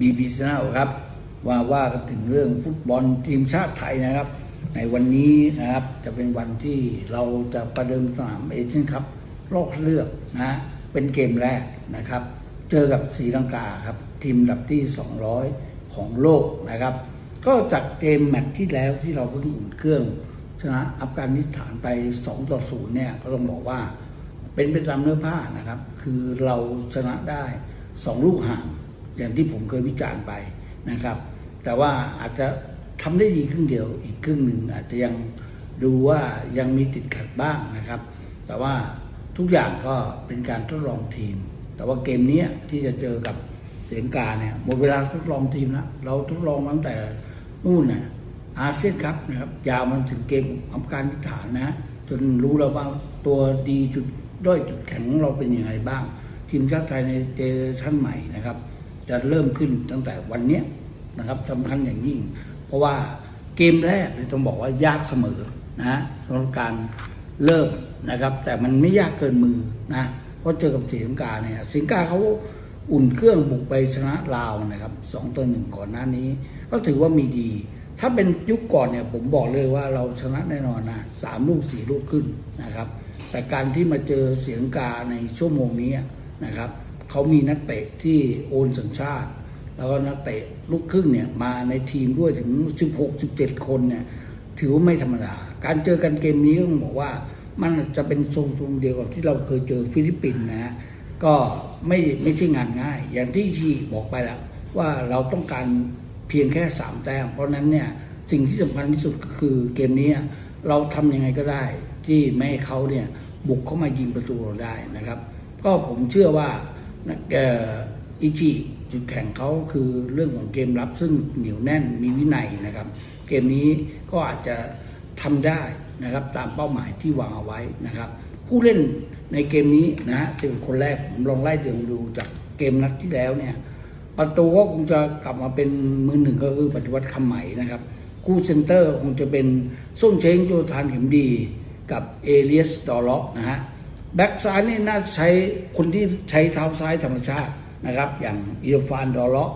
บีบีซีครับว่าว่าถึงเรื่องฟุตบอลทีมชาติไทยนะครับ ในวันนี้นะครับจะเป็นวันที่เราจะประเดิมสนามเอเชียนคัพรอบเลือกนะเป็นเกมแรกนะครับ เจอกับศรีลังกาครับ ทีมดับที่ 200 ของโลกนะครับ ก็จากเกมแมตช์ที่แล้วที่เราเพิ่งอุ่นเครื่อง ชนะอัฟกานิสถานไป 2 ต่อ 0 เนี่ยก็ต้องบอกว่าเป็นไปตามเนื้อผ้านะครับ คือเราชนะได้ 2 ลูกห่าง อย่างที่ผมเคยวิจารณ์ไปนะครับ แต่ว่าอาจจะทำได้ดีครึ่งเดียวอีกครึ่งหนึ่งอาจจะยังดูว่ายังมีติดขัดบ้างนะครับ แต่ว่าทุกอย่างก็เป็นการทดลองทีม แต่ว่าเกมนี้ที่จะเจอกับเสียงกาเนี่ยหมดเวลาทดลองทีมแล้วเราทดลองมาตั้งแต่นู่นนะอาเซียนครับนะครับยาวมันถึงเกมอัฟกานิสถานนะจนรู้แล้วว่าตัวดีจุดด้อยจุดแข็งของเราเป็นยังไงบ้าง ทีมชาติไทยในเจเนอเรชั่นใหม่นะครับ จะเริ่มขึ้นตั้งแต่วันนี้นะครับสำคัญอย่างยิ่ง เพราะว่าเกมแรกต้องบอกว่ายากเสมอนะฮะสำหรับการเริ่มนะครับ แต่มันไม่ยากเกินมือนะเพราะเจอกับศรีลังกาเนี่ยศรีลังกาเขาอุ่นเครื่องบุกไปชนะลาวนะครับสองต่อหนึ่งก่อนหน้านี้ ก็ถือว่ามีดี ถ้าเป็นยุคก่อนเนี่ยผมบอกเลยว่าเราชนะแน่นอนนะสามลูกสี่ลูกขึ้นนะครับ แต่การที่มาเจอเสียงกาในชั่วโมงนี้นะครับ เขามีนักเตะที่โอนสัญชาติ แล้วก็นักเตะลูกครึ่งเนี่ยมาในทีมด้วยถึง 16 17 คนเนี่ยถือว่าไม่ธรรมดา การเจอกันเกมนี้ต้องบอกว่ามันจะเป็นทรงๆเดียวกับที่เราเคยเจอฟิลิปปินส์นะฮะก็ไม่ไม่ใช่งานง่าย อย่างที่ชีบอกไปแล้วว่าเราต้องการเพียงแค่ 3 แต้ม เพราะฉะนั้นเนี่ยสิ่งที่สำคัญที่สุดก็คือเกมนี้เราทำยังไงก็ได้ ที่ไม่ให้เขาเนี่ยบุกเข้ามายิงประตูเราได้นะครับ ก็ผมเชื่อว่า เอ่ออิจิจุดแข่งเขาคือเรื่องของเกมรับซึ่งเหนียวแน่นมีวินัยนะครับ เกมนี้ก็อาจจะทำได้นะครับตามเป้าหมายที่วางเอาไว้นะครับ ผู้เล่นในเกมนี้นะฮะสิบคนแรกผมลองไล่เรียงดูจากเกมนัดที่แล้วเนี่ยประตูก็คงจะกลับมาเป็นมือหนึ่งก็คือปฏิวัติคำใหม่นะครับคู่เซนเตอร์คงจะเป็นส้มเช้งโจทานเข็มดีกับเอเลียสดอล็อกนะฮะ แบ็กซ้ายนี่น่าใช้คนที่ใช้เท้าซ้ายธรรมชาตินะครับ อย่างอิรฟานดอล็อก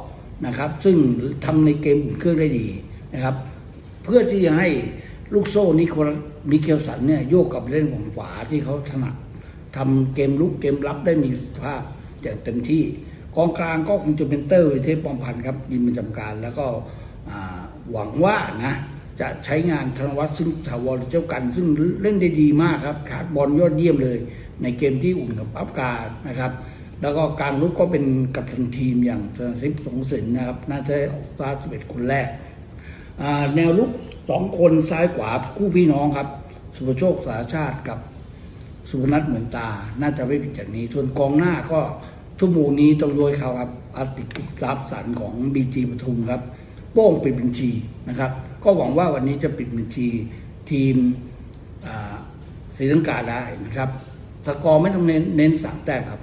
นะครับ ซึ่งทำในเกมอุ่นเครื่องได้ดีนะครับ เพื่อที่จะให้ลูกโซ่นิโคลัสมิเกลสันเนี่ยโยกกลับเล่นของขวาที่เขาถนัดทำเกมลุกเกมรับได้มีสภาพอย่างเต็มที่กองกลางก็คงจะเป็นเตอร์วิเทพปองพันธ์ครับยินประจำการแล้วก็หวังว่านะ จะใช้งานธนวัฒน์ซึ่งถาวรเจ้ากัน ซึ่งเล่นได้ดีมากครับ ขาดบอลยอดเยี่ยมเลย ในเกมที่อุ่นกับอัฟกานนะครับ แล้วก็การลุกก็เป็นกัปตันทีมอย่างชนะทิพย์สงสินนะครับ น่าจะได้ออกสตาร์ท11คนแรก แนวลุกสองคนซ้ายขวาคู่พี่น้องครับ สุภโชคสาชาติกับสุพนัทเหมือนตา น่าจะไม่ผิดจากนี้ ส่วนกองหน้าก็ชั่วโมงนี้ต้องโดยเขาครับอาติกิรับสันของบีจีปทุมครับ โป้งปิดบัญชีนะครับ ก็หวังว่าวันนี้จะปิดบัญชีทีมศรีลังกาได้นะครับสกอร์ไม่ต้องเน้นเน้นสามแต้มครับ